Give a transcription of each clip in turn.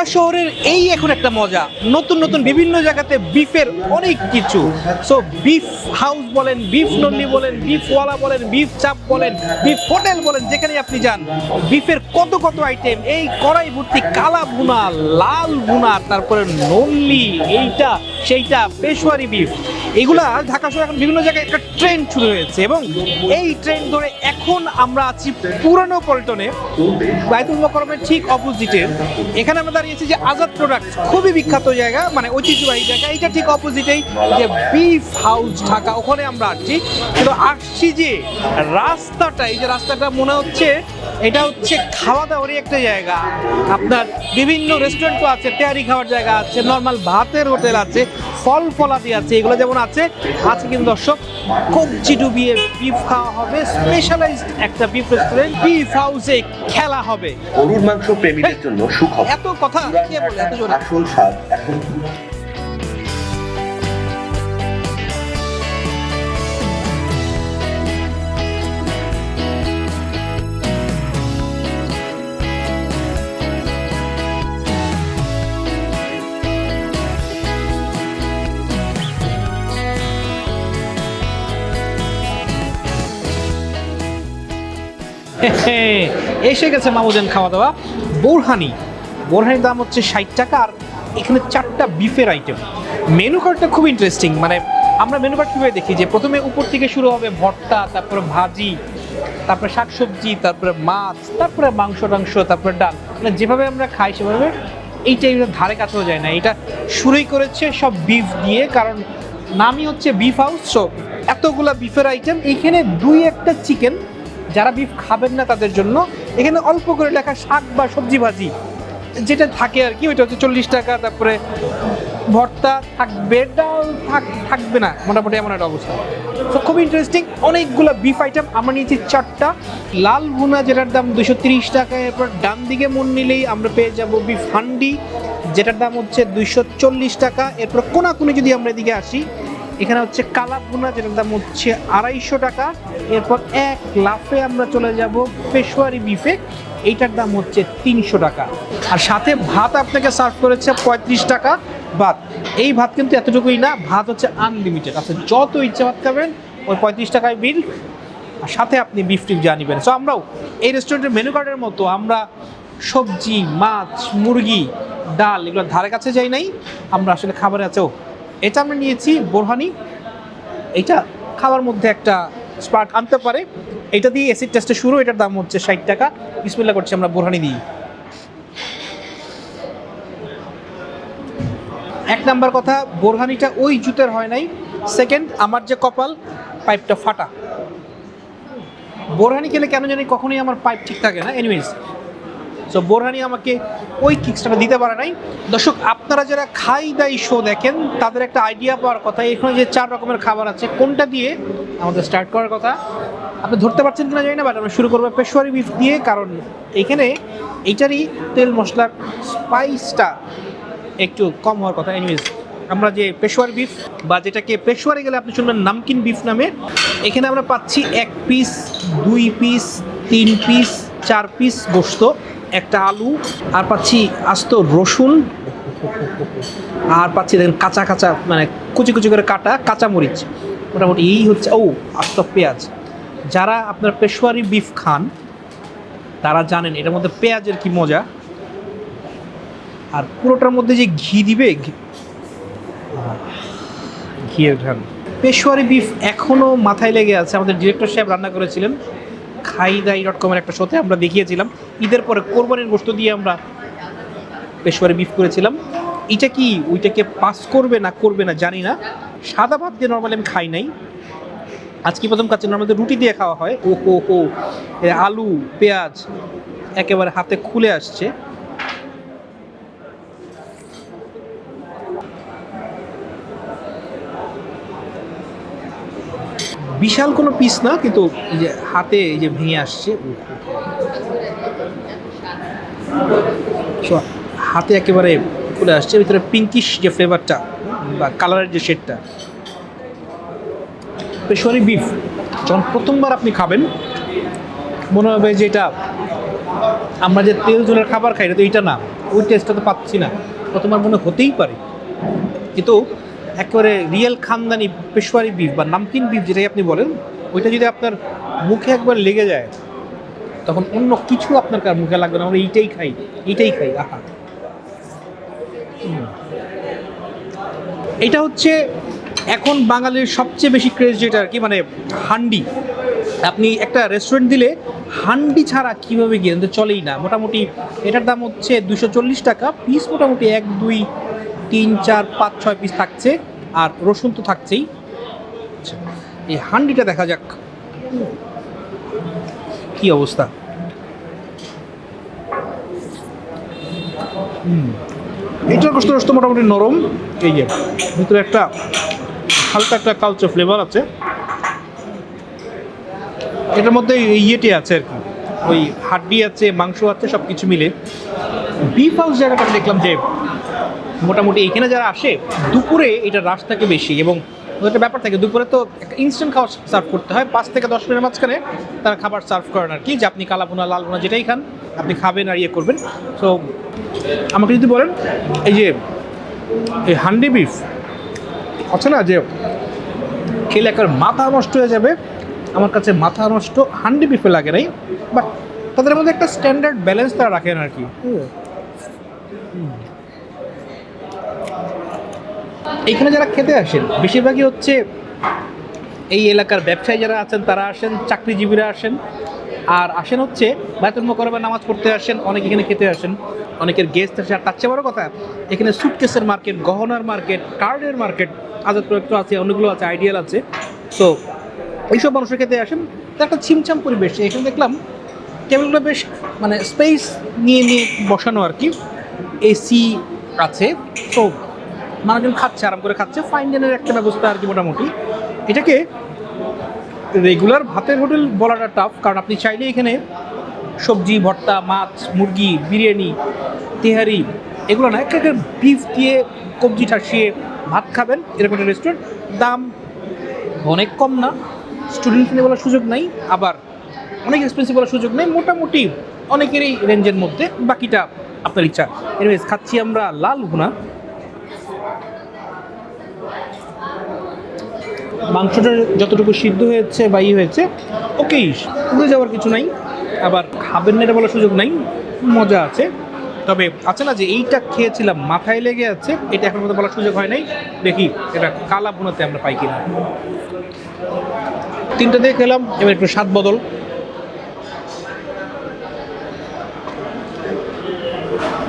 ঢাকা শহরের এই এখন একটা মজা। নতুন নতুন বিভিন্ন জায়গাতে বিফের অনেক কিছু। সো বিফ হাউস বলেন বিফ নন্নি বলেন বিফওয়ালা বলেন বিফ চাপ বলেন বিফ হোটেল বলেন যেখানে আপনি যান বিফের কত কত আইটেম এই কড়াই ভর্তি কালা ভুনা, লাল ভুনা, তারপরে নল্লি এইটা সেইটা পেশোয়ারি বিফ। এগুলা ঢাকা শহরে এখন বিভিন্ন জায়গায় একটা ট্রেন্ড শুরু হয়েছে এবং এই ট্রেন্ড ধরে এখন আমরা আছি পুরানো পল্টনে। বায়তুল মোকরমের ঠিক অপোজিটে এখানে আমরা দাঁড়িয়েছি যে আজাদ প্রোডাক্ট খুবই বিখ্যাত জায়গা মানে ঐতিহ্যবাহী জায়গা। এটা ঠিক অপোজিটেই যে বিফ হাউস ঢাকা, ওখানে আমরা আসছি কিন্তু আসছি যে রাস্তাটা, এই যে রাস্তাটা মনে হচ্ছে, এটা হচ্ছে খাওয়া দাওয়ারই একটা জায়গা। আপনার বিভিন্ন রেস্টুরেন্টও আছে, তেয়ারি খাওয়ার জায়গা আছে নর্মাল ভাতের হোটেল আছে। ফল ফলাদি আছে এগুলো যেমন আছে আছে কিন্তু দর্শক কবজি ডুবিয়ে বিফ খাওয়া হবে স্পেশালাইজড একটা বিফ রেস্টুরেন্ট বিফ হাউসে খেলা হবে। গরুর মাংস প্রেমীদের জন্য সুখবর। এত কথা কে বলে এত জোরে? আসল স্বাদ এখন এসে গেছে মামুজান খাওয়া দাওয়া বোরহানি। বোরহানির দাম হচ্ছে ষাট টাকা আর এখানে চারটা বিফের আইটেম মেনু কার্ডটা খুব ইন্টারেস্টিং মানে আমরা মেনু কার্ড কীভাবে দেখি? যে প্রথমে উপর থেকে শুরু হবে ভর্তা, তারপরে ভাজি, তারপরে শাকসবজি, তারপরে মাছ, তারপরে মাংস, টাংস, তারপরে ডাল। মানে যেভাবে আমরা খাই সেভাবে এইটা ধারে কাছেও যায় না। এটা শুরুই করেছে সব বিফ দিয়ে, কারণ নামই হচ্ছে বিফ হাউস সো এতগুলা বিফের আইটেম এইখানে দুই একটা চিকেন যারা বিফ খাবেন না তাদের জন্য, এখানে অল্প করে লেখা শাক বা সবজি ভাজি, যেটা থাকে আর কি, ওইটা হচ্ছে চল্লিশ টাকা, তারপরে ভর্তা থাকবে, ডাল থাক, থাকবে না, মোটামুটি এমন একটা অবস্থা। তো খুব ইন্টারেস্টিং অনেকগুলো বিফ আইটেম আমরা নিয়েছি চারটা। লাল ভুনা যেটার দাম দুশো তিরিশ টাকা, এরপর ডান দিকে মন নিলেই আমরা পেয়ে যাব বিফ হান্ডি, যেটার দাম হচ্ছে দুইশো চল্লিশ টাকা। এরপর কোনাকুনি যদি আমরা এদিকে আসি এখানে হচ্ছে কালা ভুনা যেটার দাম হচ্ছে আড়াইশো টাকা। এরপর এক লাফে আমরা চলে যাব পেশোয়ারি বিফে, এইটার দাম হচ্ছে তিনশো টাকা। আর সাথে ভাত আপনাকে সার্ভ করেছে পঁয়ত্রিশ টাকা ভাত। এই ভাত কিন্তু এতটুকুই না, ভাত হচ্ছে আনলিমিটেড আচ্ছা যত ইচ্ছা ভাত খাবেন, ওই পঁয়ত্রিশ টাকায় বিল আর সাথে আপনি বিফ টিপ যা নেবেন। সো আমরাও এই রেস্টুরেন্টের মেনু কার্ডের মতো আমরা সবজি, মাছ, মুরগি, ডাল এগুলো ধারে কাছে যাই নাই। আমরা আসলে খাবারে আছেও এটা আমরা নিয়েছি বোরহানি। এটা খাওয়ার মধ্যে একটা স্পার্ক আনতে পারে। এটা দিয়ে অ্যাসিড টেস্টে শুরু, এটার দাম হচ্ছে ষাট টাকা। বিসমিল্লা করছি আমরা বোরহানি দিই। এক নাম্বার কথা, বোরহানিটা ওই জুতের হয় নাই। সেকেন্ড আমার যে কপাল পাইপটা ফাটা। বোরহানি খেলে কেন জানি কখনোই আমার পাইপ ঠিক থাকে না। এনিওয়েজ সো বোরহানি আমাকে ওই কিক্সটা দিতে পারে নাই। দর্শক, আপনারা যারা খাই দাই শো দেখেন, তাদের একটা আইডিয়া পাওয়ার কথা। এখানে যে চার রকমের খাবার আছে, কোনটা দিয়ে আমাদের স্টার্ট করার কথা? আপনি ধরতে পারছেন কিনা জানি না বাট আমরা শুরু করব পেশোয়ারি বিফ দিয়ে, কারণ এখানে এইটারই তেল মশলার স্পাইসটা একটু কম হওয়ার কথা। এনিওয়েজ আমরা যে পেশোয়ার বিফ বা যেটাকে পেশোয়ারে গেলে আপনি শুনবেন নামকিন বিফ নামে, এখানে আমরা পাচ্ছি এক পিস দুই পিস তিন পিস চার পিস গোস্ত একটা আলু, আর পাচ্ছি আস্ত রসুন, আর পাচ্ছি দেখেন কাঁচা কাঁচা মানে কুচি কুচি করে কাটা কাঁচা মরিচ মোটামুটি এই হচ্ছে, ও, আস্ত পেঁয়াজ। যারা আপনার পেশোয়ারি বিফ খান, তারা জানেন এটার মধ্যে পেঁয়াজের কি মজা। আর পুরোটার মধ্যে যে ঘি দিবে, ঘি- ঘিয়ের ঘ্রাণ। পেশোয়ারি বিফ এখনও মাথায় লেগে আছে। আমাদের ডিরেক্টর সাহেব রান্না করেছিলেন। খাই দাই ডট কমের একটা শোতে আমরা দেখিয়েছিলাম। ঈদের পরে কোরবানির গোস্ত দিয়ে আমরা পেশোয়ারে বিফ করেছিলাম। এটা কি ওইটাকে পাস করবে না করবে না জানি না। সাদা ভাত দিয়ে নর্মালি আমি খাই নাই। আজকে প্রথম কাছে নর্মালি রুটি দিয়ে খাওয়া হয়। ও হো হো আলু, পেঁয়াজ একেবারে হাতে খুলে আসছে। বিশাল কোনো পিস না, কিন্তু যে হাতে এই যে ভেঙে আসছে হাতে একেবারে খুলে আসছে ভিতরে পিঙ্কিশ যে ফ্লেভারটা বা কালারের যে শেডটা পেশোয়ারি বিফ যখন প্রথমবার আপনি খাবেন, মনে হবে যে এটা আমরা যে তেল ঝোলের খাবার খাই, এটা তো এইটা না, ওই টেস্টটা তো পাচ্ছি না। প্রথমবার মনে হতেই পারে। কিন্তু একেবারে রিয়েল খানদানি পেশোয়ারি বিফ বা নামকিন বিফ যেটাই আপনি বলেন, ওইটা যদি আপনার মুখে একবার লেগে যায়, তখন অন্য কিছু আপনার কার মুখে লাগবে না, আমরা এইটাই খাই এইটাই খাই, আহা। এটা হচ্ছে এখন বাঙালির সবচেয়ে বেশি ক্রেজ যেটা আর কি মানে হান্ডি। আপনি একটা রেস্টুরেন্ট দিলে হান্ডি ছাড়া কীভাবে গিয়ে চলেই না। মোটামুটি এটার দাম হচ্ছে দুশো চল্লিশ টাকা পিস মোটামুটি এক, দুই, তিন, চার, পাঁচ, ছয় পিস থাকছে। আর রসুন তো থাকছেই। আচ্ছা, এই হান্ডিটা দেখা যাক। কি অবস্থা? এটার কষ্ট কষ্ট মোটামুটি নরম। এই যে ভিতরে একটা হালকা একটা কালচার ফ্লেভার আছে। এটার মধ্যে ইয়েটি আছে আর কি। ওই হাড্ডি আছে মাংস আছে সব কিছু মিলে। বিফ হাউস জায়গাটা দেখলাম যে মোটামুটি এখানে যারা আসে, দুপুরে এটা রাশ থাকে বেশি এবং একটা ব্যাপার থাকে, দুপুরে তো ইনস্ট্যান্ট খাবার সার্ভ করতে হয়। পাঁচ থেকে দশ মিনিটের মাঝখানে তারা খাবার সার্ভ করেন আর কি, যে আপনি কালা ভুনা লাল ভুনা যেটাই খান, আপনি খাবেন আর ইয়ে করবেন। সো আমাকে যদি বলেন, এই যে, এই হান্ডি বিফ, আছে না যে খেলে একবার মাথা নষ্ট হয়ে যাবে? আমার কাছে মাথা নষ্ট হান্ডি বিফে লাগে নাই বাট তাদের মধ্যে একটা স্ট্যান্ডার্ড ব্যালেন্স তারা রাখেন আর কি। এইখানে যারা খেতে আসেন, বেশিরভাগই হচ্ছে এই এলাকার ব্যবসায়ী যারা আছেন, তারা আসেন, চাকরিজীবীরা আসেন। আর আসেন হচ্ছে বায়তুল মোকরমে নামাজ পড়তে আসেন, অনেকে এখানে খেতে আসেন। অনেকের গেস্ট আসে। আর তার চেয়ে বড় কথা, এখানে সুটকেসের মার্কেট গহনার মার্কেট কার্ডের মার্কেট আজাদ প্রোডাক্ট আছে, অনেকগুলো আছে আইডিয়াল আছে। তো এইসব মানুষের খেতে আসেন। তো একটা ছিমছাম পরিবেশ, এখানে দেখলাম টেবিলগুলো বেশ মানে স্পেস নিয়ে নিয়ে বসানো আর কি। এসি আছে। তো মানুষজন খাচ্ছে, আরাম করে খাচ্ছে ফাইন ডিনের একটা ব্যবস্থা আর কি মোটামুটি। এটাকে রেগুলার ভাতের হোটেল বলাটা টাফ কারণ আপনি চাইলে এখানে সবজি, ভর্তা, মাছ, মুরগি, বিরিয়ানি, তেহারি, এগুলো না একটা বিফ দিয়ে কবজি ঠাসিয়ে ভাত খাবেন, এরকম একটা রেস্টুরেন্ট দাম অনেক কম না স্টুডেন্ট ফ্রেন্ডলি বলার সুযোগ নাই, আবার অনেক এক্সপেন্সিভ বলার সুযোগ নেই, মোটামুটি অনেকেরই রেঞ্জের মধ্যে, বাকিটা আপনার ইচ্ছা। এনিওয়েজ খাচ্ছি আমরা লাল ভুনা। মাংসটা যতটুকু সিদ্ধ হয়েছে বা ই হয়েছে, ওকেই উড়ে যাওয়ার কিছু নাই। আবার খাবেন না এটা বলার সুযোগ নাই, মজা আছে। তবে আছে না যে এইটা খেয়েছিলাম, মাথায় লেগে আছে, এটা এখন মতো বলার সুযোগ হয় নাই। দেখি এটা কালা বোনাতে আমরা পাই কিনা। তিনটা দিয়ে খেলাম, এবার একটু স্বাদ বদল।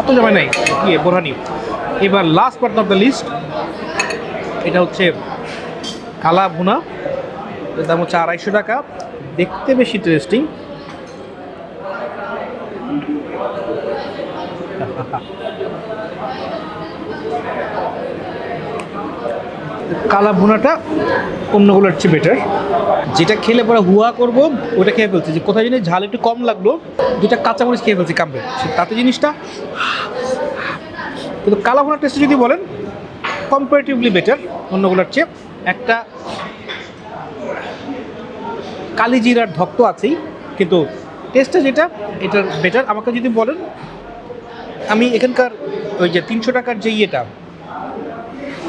অত জমায় নাই বোরহানি। এবার last part of the list এটা হচ্ছে কালা ভুনা। এর দাম হচ্ছে আড়াইশো টাকা। দেখতে বেশি ইন্টারেস্টিং কালা ভুনাটা অন্যগুলোর চেয়ে বেটার যেটা খেলে পরে হুয়া করব, ওটা খেয়ে ফেলছি। যে কোথায় জিনিস ঝাল একটু কম লাগল দুটা কাঁচামরিচ খেয়ে ফেলছি কামবে তাতে জিনিসটা কিন্তু কালা ভুনার টেস্ট যদি বলেন কম্পারেটিভলি বেটার অন্যগুলোর চেয়ে। একটা কালিজিরার ধক্ত আছেই, কিন্তু টেস্টটা যেটা এটার বেটার আমাকে যদি বলেন, আমি এখানকার ওই যে তিনশো টাকার যে ইয়েটা,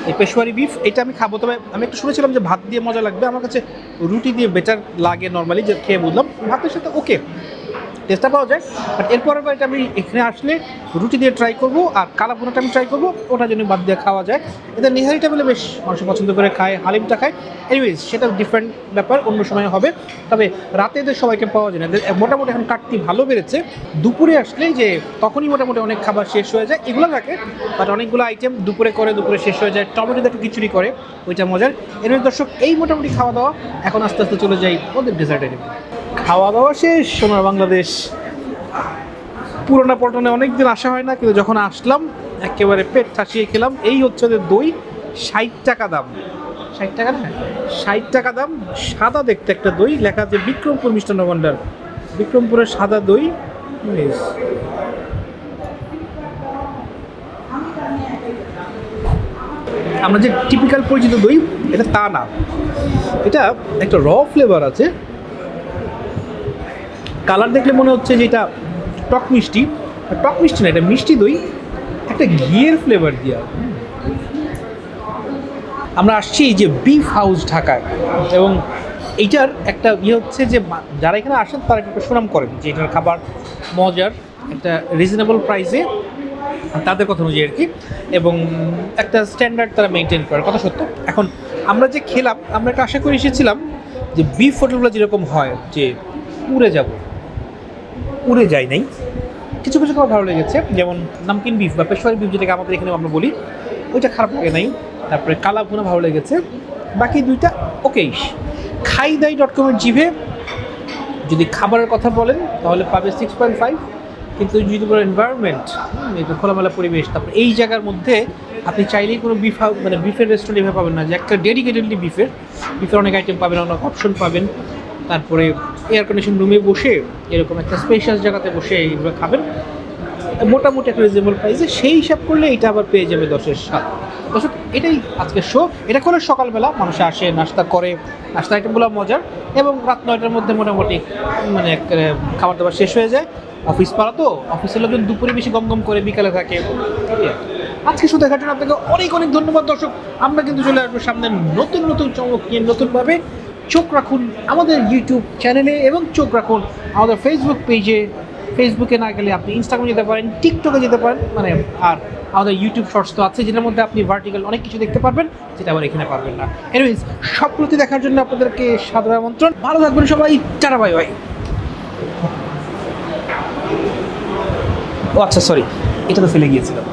এই পেশোয়ারি বিফ এটা আমি খাব। তবে আমি একটু শুনেছিলাম যে ভাত দিয়ে মজা লাগবে। আমার কাছে রুটি দিয়ে বেটার লাগে নর্মালি যে খেয়ে বুঝলাম। ভাতের সাথে ওকে টেস্টটা পাওয়া যায়। বাট এরপরের বার এটা আমি এখানে আসলে রুটি দিয়ে ট্রাই করব আর কালা ভুনাটা আমি ট্রাই করব, ওটা জন্য বাদ দিয়ে খাওয়া যায়। এদের নিহারিটা বলে বেশ মানুষ পছন্দ করে খায়, হালিমটা খায়। এনিওয়েজ সেটা ডিফারেন্ট ব্যাপার, অন্য সময় হবে। তবে রাতে এদের সবাইকে পাওয়া যায় না। মোটামুটি এখন কাটতি ভালো বেড়েছে। দুপুরে আসলে যে তখনই মোটামুটি অনেক খাবার শেষ হয়ে যায়। এগুলো থাকে বাট অনেকগুলো আইটেম দুপুরে করে, দুপুরে শেষ হয়ে যায়। টমেটো একটু খিচুড়ি করে, ওইটা মজার। এর দর্শক, এই মোটামুটি খাওয়া দাওয়া। এখন আস্তে আস্তে চলে যাই ওদের ডেজার্ট আইটেম খাওয়া দাওয়া শেষ সোনার বাংলাদেশ পুরোনো পল্টনে অনেক দিন আসা হয় না কিন্তু যখন আসলাম একেবারে পেট ঠাসিয়ে খেলাম। এই হচ্ছে ওদের দই ষাট টাকা দাম। ষাট টাকা না? ষাট টাকা দাম সাদা দেখতে একটা দই লেখা আছে বিক্রমপুর মিষ্টান্ন ভাণ্ডার বিক্রমপুরের সাদা দই। আমরা যে টিপিক্যাল পরিচিত দই এটা তা না। এটা একটা র ফ্লেভার আছে। কালার দেখলে মনে হচ্ছে যে এটা টক মিষ্টি। টক মিষ্টি না, এটা মিষ্টি দই, একটা ঘিয়ের ফ্লেভার দেওয়া আমরা আসছি যে বিফ হাউস ঢাকায়। এবং এইটার একটা ইয়ে হচ্ছে যে যারা এখানে আসেন, তারা একটা সুনাম করেন যে এটার খাবার মজার, একটা রিজনেবল প্রাইসে তাদের কথা অনুযায়ী আর কি। এবং একটা স্ট্যান্ডার্ড তারা মেনটেন করে, কথা সত্য। এখন আমরা যে খেলাম, আমরা একটা আশা করে এসেছিলাম যে বিফ হোটেলগুলো যেরকম হয়, যে উড়ে যাব। উড়ে যায় নাই। কিছু কিছু খাবার ভালো লেগেছে, যেমন নামকিন বিফ বা পেশোয়ারি বিফ যেটাকে আমাদের এখানে আমরা বলি, ওইটা খারাপ লাগে নাই। তারপরে কালা ভুনা ভালো লেগেছে। বাকি দুইটা ওকেইশ খাই দাই ডট কমের জিভে যদি খাবারের কথা বলেন, তাহলে পাবে সিক্স পয়েন্ট ফাইভ কিন্তু যদি বলেন এনভায়রনমেন্ট একটু খোলামেলা পরিবেশ। তারপর এই জায়গার মধ্যে আপনি চাইলেই কোনো বিফ মানে বিফের রেস্টুরেন্ট এভাবে পাবেন না। যে একটা ডেডিকেটেডলি বিফের বিফের অনেক আইটেম পাবেন, অনেক অপশন পাবেন। তারপরে এয়ার কন্ডিশন রুমে বসে এরকম একটা স্পেশাল জায়গাতে বসে এইগুলো খাবেন। মোটামুটি একটা রিজনেবল প্রাইসে সেই হিসাব করলে এটা আবার পেয়ে যাবে দশের সাত দর্শক, এটাই আজকের শো এটা করে সকালবেলা মানুষ আসে, নাস্তা করে। নাস্তা আইটেমগুলো মজার। এবং রাত নয়টার মধ্যে মোটামুটি মানে খাবার দাবার শেষ হয়ে যায়। অফিস পাড়া তো, অফিসের লোকজন দুপুরে বেশি গম গম করে বিকালে থাকে। আজকে শুধু দেখার জন্য আপনাকে অনেক অনেক ধন্যবাদ দর্শক। আমরা কিন্তু চলে আসব সামনে নতুন নতুন চমক নিয়ে নতুনভাবে। চোখ রাখুন আমাদের ইউটিউব চ্যানেলে এবং চোখ রাখুন আমাদের ফেসবুক পেজে ফেসবুকে না গেলে আপনি ইনস্টাগ্রামে যেতে পারেন টিকটকে যেতে পারেন মানে আর আমাদের ইউটিউব শর্টস তো আছে, যেটার মধ্যে আপনি ভার্টিক্যাল অনেক কিছু দেখতে পারবেন, যেটা আবার এখানে পারবেন না। এনিওয়েজ সবগুলোতে দেখার জন্য আপনাদেরকে সাদর আমন্ত্রণ। ভালো থাকবেন সবাই, টাটা বাই বাই ও আচ্ছা সরি এটা তো ফেলে গিয়েছিলাম।